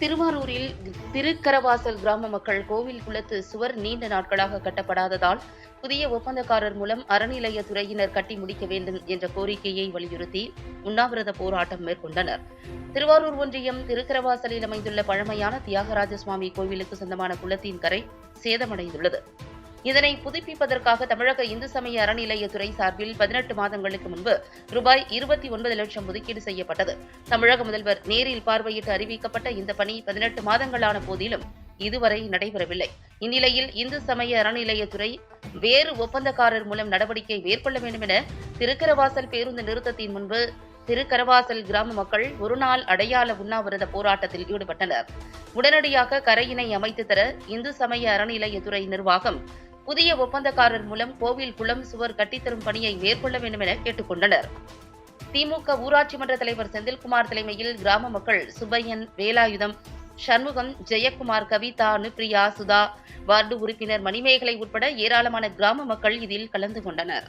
திருவாரூரில் திருக்கரவாசல் கிராம மக்கள் கோவில் குளத்து சுவர் நீண்ட நாட்களாக கட்டப்படாததால் புதிய ஒப்பந்தக்காரர் மூலம் அறநிலையத்துறையினர் கட்டி முடிக்க வேண்டும் என்ற கோரிக்கையை வலியுறுத்தி உண்ணாவிரத போராட்டம் மேற்கொண்டனர். திருவாரூர் ஒன்றியம் திருக்கரவாசலில் அமைந்துள்ள பழமையான தியாகராஜ சுவாமி கோவிலுக்கு சொந்தமான குளத்தின் கரை சேதமடைந்துள்ளது. இதனை புதுப்பிப்பதற்காக தமிழக இந்து சமய அறநிலையத்துறை சார்பில் பதினெட்டு மாதங்களுக்கு முன்பு ரூபாய் இருபத்தி ஒன்பது லட்சம் ஒதுக்கீடு செய்யப்பட்டது. தமிழக முதல்வர் நேரில் பார்வையிட்டு அறிவிக்கப்பட்ட இந்த பணி பதினெட்டு மாதங்களான போதிலும் இதுவரை நடைபெறவில்லை. இந்நிலையில் இந்து சமய அறநிலையத்துறை வேறு ஒப்பந்தக்காரர் மூலம் நடவடிக்கை மேற்கொள்ள வேண்டும் என திருக்கரவாசல் பேருந்து நிறுத்தத்தின் முன்பு திருக்கரவாசல் கிராம மக்கள் ஒருநாள் அடையாள உண்ணாவிரத போராட்டத்தில் ஈடுபட்டனர். உடனடியாக கரையினை அமைத்து தர இந்து சமய அறநிலையத்துறை நிர்வாகம் புதிய ஒப்பந்தக்காரர் மூலம் கோவில் குளம் சுவர் கட்டித்தரும் பணியை மேற்கொள்ள வேண்டும் என கேட்டுக்கொண்டனர். திமுக ஊராட்சி மன்ற தலைவர் செந்தில்குமார் தலைமையில் கிராம மக்கள் சுப்பையன் வேலாயுதம் சண்முகம் ஜெயக்குமார் கவிதா அனுப்பிரியா சுதா வார்டு உறுப்பினர் மணிமேகலை உட்பட ஏராளமான கிராம மக்கள் இதில் கலந்து கொண்டனர்.